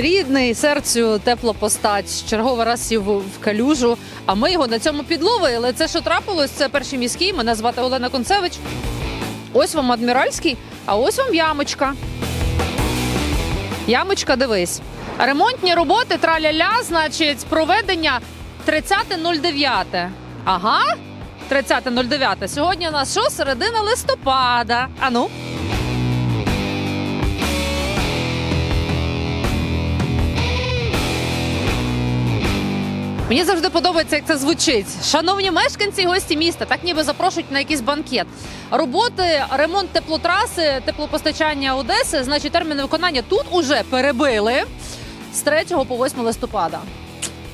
Рідний серцю теплопостач черговий раз сів в калюжу. А ми його на цьому підловили. Це що трапилось? Це перший міський. Мене звати Олена Концевич. Ось вам адміральський, а ось вам ямочка. Ямочка, дивись. Ремонтні роботи траля-ля, значить, проведення 30.09. Ага, 30.09. Сьогодні у нас що? Середина листопада. Ану. Мені завжди подобається, як це звучить. Шановні мешканці і гості міста, так ніби запрошують на якийсь банкет. Роботи, ремонт теплотраси, теплопостачання Одеси, значить, терміни виконання тут уже перебили з 3 по 8 листопада.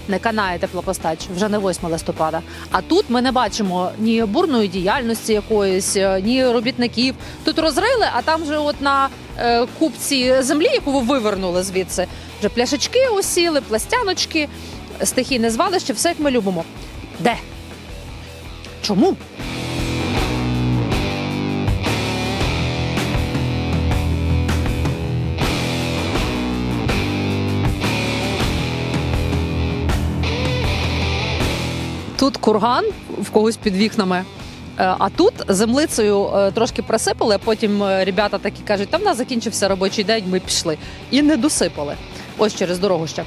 Не канає теплопостач, вже не 8 листопада. А тут ми не бачимо ні бурної діяльності якоїсь, е, ні робітників. Тут розрили, а там вже от на е, купці землі, яку ви вивернули звідси, вже пляшечки осіли, пластяночки, стихійне звалище, все як ми любимо. Де? Чому? Тут курган в когось під вікнами. е, А тут землицею е, трошки присипали, а потім е, ребята такі кажуть, там в нас закінчився робочий день, ми пішли. І не досипали. Ось через дорогу ще.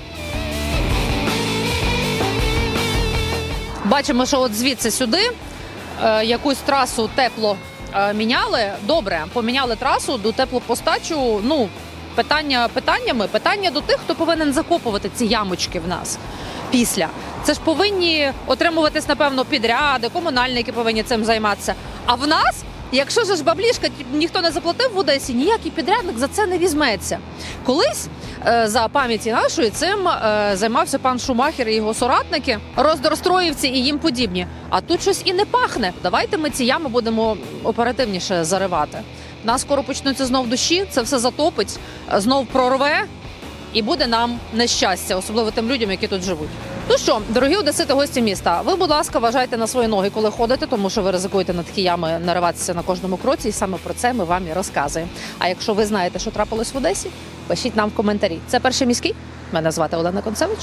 Бачимо, що от звідси сюди е, якусь трасу тепло е, міняли. Добре, поміняли трасу до теплопостачу. Ну, питання питаннями. Питання до тих, хто повинен закопувати ці ямочки в нас після. Це ж повинні отримуватись, напевно, підряди, комунальники повинні цим займатися. А в нас, якщо ж баблішка ніхто не заплатив в Одесі, ніякий підрядник за це не візьметься. Колись е, за пам'яті нашої цим е, займався пан Шумахер і його соратники, роздоростроївці і їм подібні. А тут щось і не пахне. Давайте ми ці ями будемо оперативніше заривати. Нас скоро почнуться знов дощі, це все затопить, е, знов прорве, і буде нам нещастя, особливо тим людям, які тут живуть. Ну що, дорогі одесити, гості міста, ви, будь ласка, вважайте на свої ноги, коли ходите, тому що ви ризикуєте на такі нариватися на кожному кроці, і саме про це ми вам і розказуємо. А якщо ви знаєте, що трапилось в Одесі, пишіть нам в коментарі. Це перший міський. Мене звати Олена Концевич.